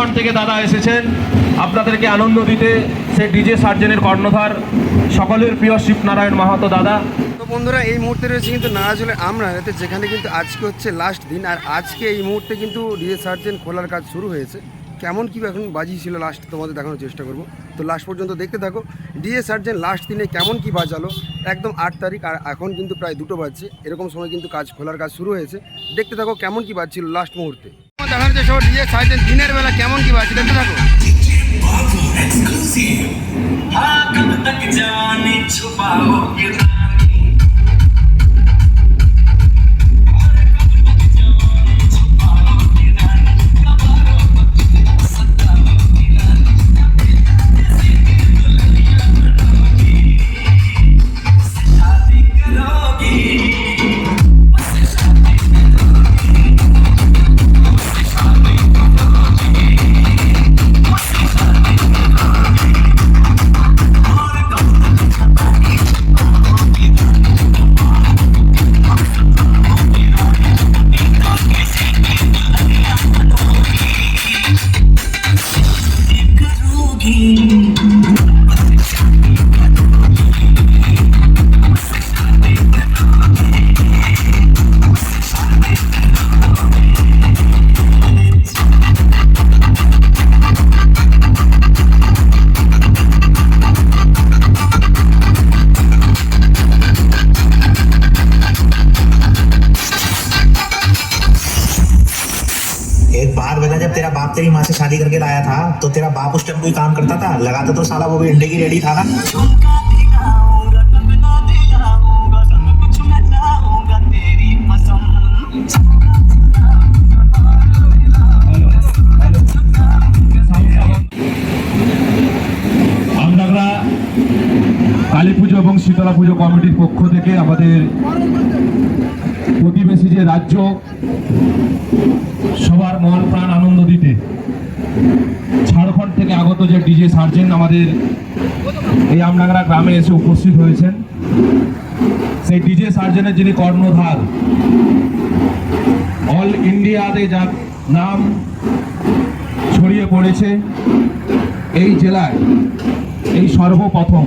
ঝাড়খণ্ড থেকে দাদা এসেছেন। আপনাদেরকে আনন্দ দিতে সেই ডিজে সার্জেনের কর্ণধার, সকলের প্রিয় শিবনারায়ণ মাহাতো দাদা। তো বন্ধুরা, এই মুহূর্তে রয়েছে কিন্তু নারাজলে আমরা যেখানে কিন্তু আজকে হচ্ছে লাস্ট দিন, আর আজকে এই মুহূর্তে কিন্তু ডিএ সার্জেন খোলার কাজ শুরু হয়েছে। কেমন কি এখন বাজিয়েছিল লাস্ট তোমাদের দেখানোর চেষ্টা করব। তো লাস্ট পর্যন্ত দেখতে থাকো ডিএ সার্জেন লাস্ট দিনে কেমন কি বাজালো, একদম আট তারিখ, আর এখন কিন্তু প্রায় দুটো বাজছে। এরকম সময় কিন্তু কাজ, খোলার কাজ শুরু হয়েছে। দেখতে থাকো কেমন কি বাজছিল লাস্ট মুহূর্তে। দেখানোর চেষ্টা করো ডিএ সার্জেন দিনের বেলা কেমন কি বাজছে দেখতে থাকো हाँ कब तक जाने छुपाओगे एक बार बेटा जब तेरा बाप तेरी माँ से शादी करके लाया था तो तेरा बाप उस टाइम कोई काम करता था लगाता तो साला वो भी अंडे की रेडी था ना झुमका दिखाऊंगा सपना दिखाऊंगा सब कुछ मैं चाहूंगा तेरी पसंद আমরা কালী পুজো এবং শীতলা পুজো কমিটির পক্ষ থেকে আমাদের আগত যে ডিজে সার্জেন আমাদের এই আমডাঙ্গা গ্রামে এসে উপস্থিত হয়েছেন। সেই ডিজে সার্জেনের যিনি কর্ণধার, অল ইন্ডিয়াতে যার নাম ছড়িয়ে পড়েছে, এই জেলায় এই সর্বপ্রথম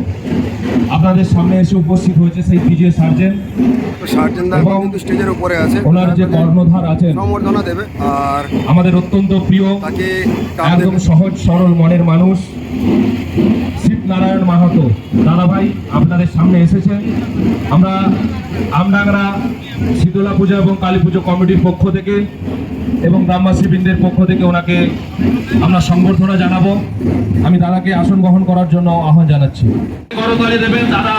আপনাদের সামনে এসে উপস্থিত হয়েছে সেই ডিজে সার্জেন। সার্জেন দা কিন্তু স্টেজের উপরে আছে। ওনার যে কর্ণধার আছেন সম্বর্ধনা দেবে। আর আমাদের অত্যন্ত প্রিয় তাকে টান একদম সহজ সরল মনের মানুষ শিবনারায়ণ মাহাতো। আপনাদের সামনে এসেছে আমরা আমডাংরা শীতলা পূজা এবং কালী পুজো কমিটির পক্ষ থেকে এবং গ্রামবাসী বৃন্দের পক্ষ থেকে ওনাকে আমরা সংবর্ধনা জানাব। আমি দাদাকে আসন গ্রহণ করার জন্য আহ্বান জানাচ্ছি। দেবেন, দাদা।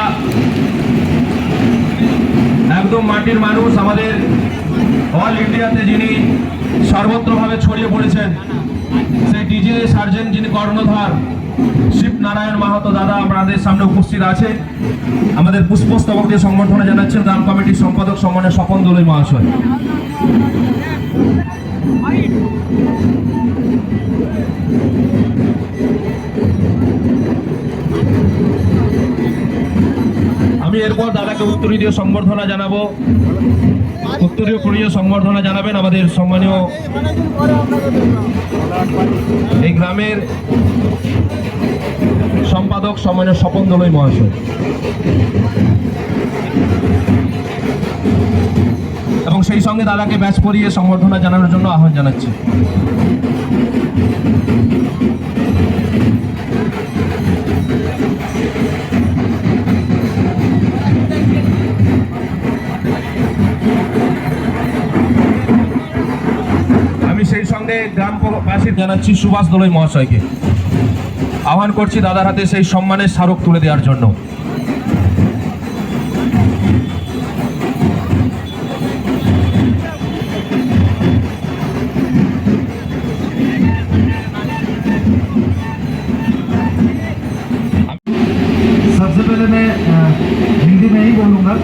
একদম মাটির মানুষ, আমাদের অল ইন্ডিয়াতে যিনি সর্বত্রভাবে ছড়িয়ে পড়েছেন, সেই ডিজে সার্জেন যিনি কর্ণধার শিবনারায়ণ মাহাতো দাদা আমাদের সামনে উপস্থিত আছে। আমাদের পুষ্পস্তবক দিয়ে জানাচ্ছেন গ্রাম কমিটির সম্পাদক সম্মানের স্বপন দোলই মহাশয়। আমি এরপর দাদাকে উত্তরীয় সংবর্ধনা জানাব। উত্তরীয় প্রিয় সংবর্ধনা জানাবেন আমাদের সম্মানীয় এই গ্রামের সম্পাদক সম্মানীয় স্বপন দলই মহাশয়। এবং সেই সঙ্গে দাদাকে ব্যাচ পরিয়ে সংবর্ধনা জানানোর জন্য আহ্বান জানাচ্ছি। সঙ্গে গ্রামবাসী জানাচ্ছি সুভাষ দলই মহাশয়কে। আহ্বান করছি দাদার হাতে সেই সম্মানের স্মারক তুলে দেওয়ার জন্য।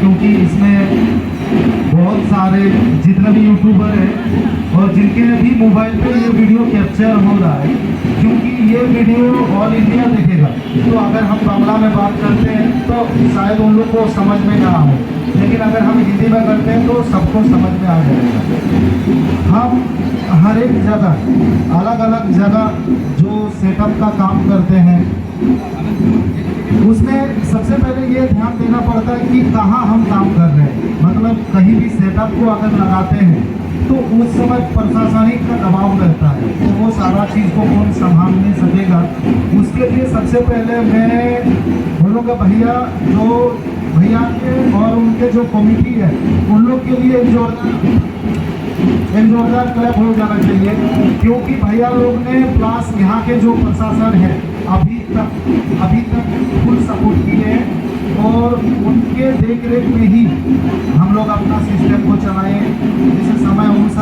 क्योंकि इसमें बहुत सारे जितने भी यूट्यूबर हैं और जिनके भी मोबाइल पे ये वीडियो कैप्चर हो रहा है, क्योंकि ये वीडियो ऑल इंडिया देखेगा। तो अगर हम बांग्ला में बात करते हैं तो शायद उन लोग को समझ में ना आए। लेकिन अगर हम हिंदी में करते हैं तो सबको समझ में आ जाएगा। हम हर एक जगह अलग अलग जगह जो सेटअप का काम करते हैं उसमें सबसे पहले ये ध्यान देना पड़ता है कि कहाँ हम काम कर रहे हैं। मतलब कहीं भी सेटअप को अगर लगाते हैं तो उस समय प्रशासनिक का दबाव रहता है। तो वो सारा चीज़ को कौन संभाल नहीं सकेगा? उसके लिए सबसे पहले मैं बोलूँगा भैया, जो भैया के और उनके जो कमिटी है, उन लोग के लिए एक जोरदार क्लैप हो जाना चाहिए। क्योंकि भैया लोग ने प्लस यहाँ के जो प्रशासन है अभी तक अभी तक फुल सपोर्ट किए हैं और उनके देख रेख में ही हम लोग अपना सिस्टम को चलाएँ जैसे समय करना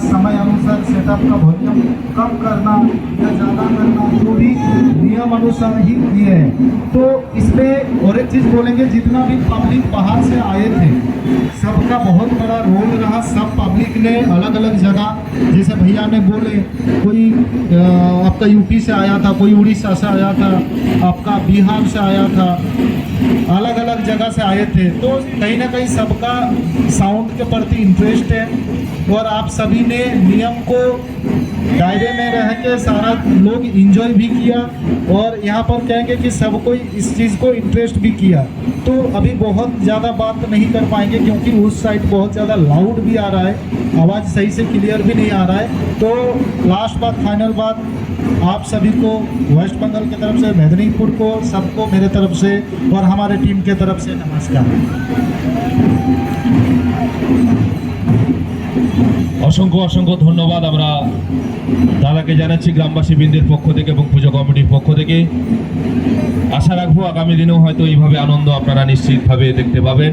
समय अनुसार सेटअप का वॉल्यूम कम करना या ज़्यादा करना, जो भी नियम अनुसार ही किए हैं। तो इसमें और एक चीज़ बोलेंगे, जितना भी पब्लिक बाहर से आए थे, सबका बहुत बड़ा रोल रहा। सब पब्लिक ने अलग अलग जगह, जैसे भैया ने बोले, कोई आपका यूपी से आया था, कोई उड़ीसा से आया था, आपका बिहार से आया था अलग अलग जगह से आए थे। तो कहीं ना कहीं सबका साउंड के प्रति इंटरेस्ट है और आप सभी ने नियम को दायरे में रह के सारा लोग इंजॉय भी किया और यहाँ पर कहेंगे कि सब कोई इस चीज़ को इंटरेस्ट भी किया। तो अभी बहुत ज़्यादा बात नहीं कर पाएँगे क्योंकि उस साइड बहुत ज़्यादा लाउड भी आ रहा है। आवाज़ सही से क्लियर भी नहीं आ रहा है। तो लास्ट बात फाइनल बात, आप सभी को वेस्ट बंगाल की तरफ़ से मेदिनीपुर को, सबको मेरे तरफ़ से और हमारे टीम के तरफ़ से नमस्कार। অসংখ্য অসংখ্য ধন্যবাদ আমরা দাদাকে জানাচ্ছি গ্রামবাসী বৃন্দের পক্ষ থেকে এবং পুজো কমিটির পক্ষ থেকে। আশা রাখব আগামী দিনেও হয়তো এইভাবে আনন্দ আপনারা নিশ্চিতভাবে দেখতে পাবেন।